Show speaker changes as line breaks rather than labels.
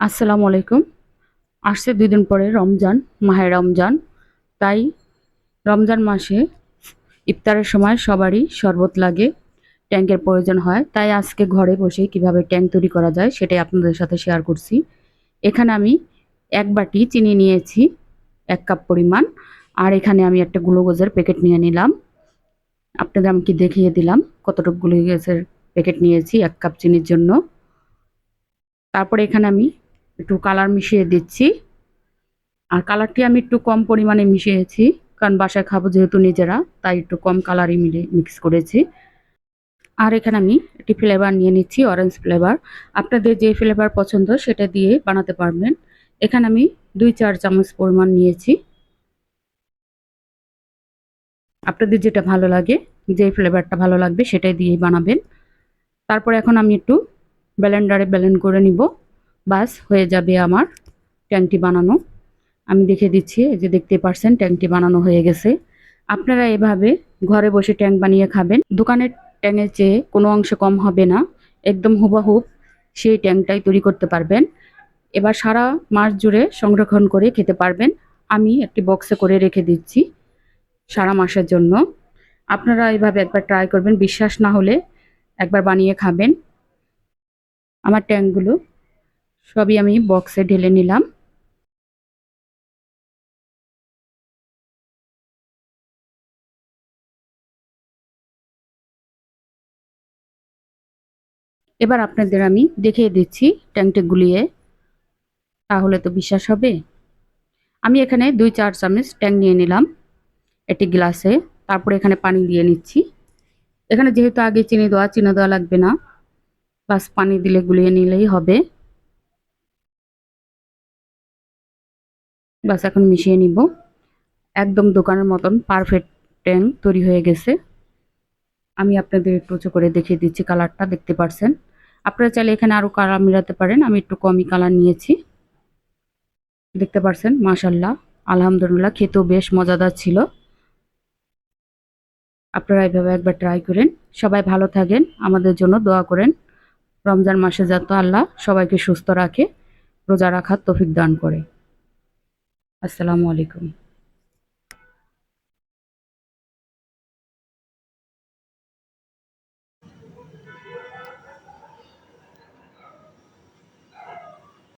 আসসালামু আলাইকুম। আসছে দুই দিন পরে রমজান, মাহে রমজান। তাই রমজান মাসে ইফতারের সময় সবারই শরবত লাগে ট্যাঙ্কের প্রয়োজন হয়। তাই আজকে ঘরে বসে কীভাবে ট্যাঙ্ক তৈরি করা যায় সেটাই আপনাদের সাথে শেয়ার করছি। এখানে আমি এক বাটি চিনি নিয়েছি, এক কাপ পরিমাণ। আর এখানে আমি একটা গ্লুকোজের প্যাকেট নিয়ে নিলাম। আপনাদের আমি কি দেখিয়ে দিলাম কতটুকু গ্লুকোজের প্যাকেট নিয়েছি এক কাপ চিনির জন্য। তারপরে এখানে আমি একটু কালার মিশিয়ে দিচ্ছি। আর কালারটি আমি একটু কম পরিমাণে মিশিয়েছি, কারণ বাসায় খাব যেহেতু নিজেরা, তাই একটু কম কালারই মিলে মিক্স করেছি। আর এখানে আমি একটি ফ্লেভার নিয়ে নিচ্ছি অরেঞ্জ ফ্লেভার আপনাদের যে ফ্লেভার পছন্দ সেটা দিয়ে বানাতে পারবেন। এখানে আমি দুই চার চামচ পরিমাণ নিয়েছি। আপনাদের যেটা ভালো লাগে, যে ফ্লেভারটা ভালো লাগবে সেটাই দিয়েই বানাবেন। তারপর এখন আমি একটু ব্যালেন্ডারে ব্লেন্ড করে নিব। বাস, হয়ে যাবে আমার ট্যাঙ্কটি বানানো। আমি দেখে দিচ্ছি যে দেখতে পারছেন ট্যাঙ্কটি বানানো হয়ে গেছে। আপনারা এভাবে ঘরে বসে ট্যাঙ্ক বানিয়ে খাবেন। দোকানের ট্যাঙ্কের চেয়ে কোনো অংশ কম হবে না। একদম হুবাহুব সেই ট্যাঙ্কটাই তৈরি করতে পারবেন। এবার সারা মাস জুড়ে সংরক্ষণ করে খেতে পারবেন। আমি একটি বক্সে করে রেখে দিচ্ছি সারা মাসের জন্য। আপনারা এইভাবে একবার ট্রাই করবেন। বিশ্বাস না হলে একবার বানিয়ে খাবেন। আমার ট্যাঙ্কগুলো সবই আমি বক্সে ঢেলে নিলাম। এবার আপনাদের আমি দেখিয়ে দিচ্ছি ট্যাঙ্কটি গুলিয়ে। তাহলে তো বিশ্বাস হবে। আমি এখানে দুই চার চামচ ট্যাঙ্ক নিয়ে নিলাম এটি গ্লাসে। তারপরে এখানে পানি দিয়ে নিচ্ছি। এখানে যেহেতু আগে চিনি দেওয়া চিনি দেওয়া লাগবে না। বাস পানি দিলে গুলিয়ে নিলেই হবে। বাস, এখন মিশিয়ে নিব। একদম দোকানের মতন পারফেক্ট ট্যাঙ্ক তৈরি হয়ে গেছে। আমি আপনাদের একটু উঁচু করে দেখিয়ে দিচ্ছি কালারটা, দেখতে পারছেন? আপনারা চাইলে এখানে আরও কালার মিলাতে পারেন, আমি একটু কমই কালার নিয়েছি। দেখতে পারছেন? মাশাল্লাহ আলহামদুলিল্লাহ, খেতেও বেশ মজাদার ছিল। আপনারা এইভাবে একবার ট্রাই করেন। সবাই ভালো থাকেন, আমাদের জন্য দোয়া করেন। রমজান মাসে যাতে আল্লাহ সবাইকে সুস্থ রাখে, রোজা রাখার তফিক দান করে। আসসালামু আলাইকুম।